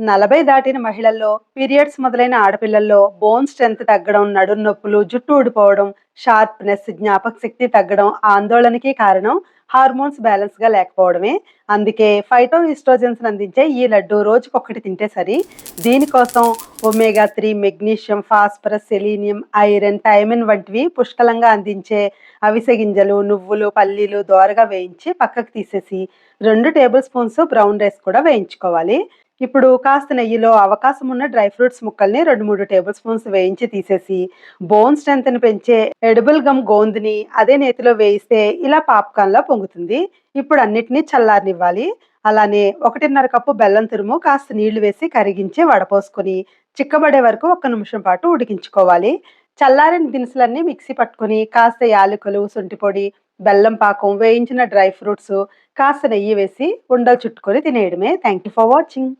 నలభై దాటిన మహిళల్లో పీరియడ్స్ మొదలైన ఆడపిల్లల్లో బోన్ స్ట్రెంత్ తగ్గడం నడుం నొప్పులు జుట్టు ఊడిపోవడం షార్ప్నెస్ జ్ఞాపక శక్తి తగ్గడం ఆందోళనకి కారణం హార్మోన్స్ బ్యాలెన్స్గా లేకపోవడమే. అందుకే ఫైటో ఈస్ట్రోజన్స్ అందించే ఈ లడ్డు రోజుకొకటి తింటే సరి. దీనికోసం omega three magnesium phosphorus selenium iron thiamine వంటివి పుష్కలంగా అందించే అవిసె గింజలు నువ్వులు పల్లీలు దోరగా వేయించి పక్కకు తీసేసి రెండు టేబుల్ స్పూన్స్ బ్రౌన్ రైస్ కూడా వేయించుకోవాలి. ఇప్పుడు కాస్త నెయ్యిలో అవకాశం ఉన్న డ్రై ఫ్రూట్స్ ముక్కల్ని రెండు మూడు టేబుల్ స్పూన్స్ వేయించి తీసేసి బోన్ స్ట్రెంత్ని పెంచే ఎడిబుల్ గమ్ గోందుని అదే నేతిలో వేయిస్తే ఇలా పాప్కార్న్ లా పొంగుతుంది. ఇప్పుడు అన్నిటినీ చల్లారనివ్వాలి. అలానే ఒకటిన్నర కప్పు బెల్లం తురుము కాస్త నీళ్ళు వేసి కరిగించి వడపోసుకొని చిక్కబడే వరకు ఒక్క నిమిషం పాటు ఉడికించుకోవాలి. చల్లారిన దినుసులన్నీ మిక్సీ పట్టుకొని కాస్త యాలకులు శొంఠి పొడి బెల్లం పాకం వేయించిన డ్రై ఫ్రూట్స్ కాస్త నెయ్యి వేసి ఉండలు చుట్టుకొని తినేయడమే. Thank you for watching.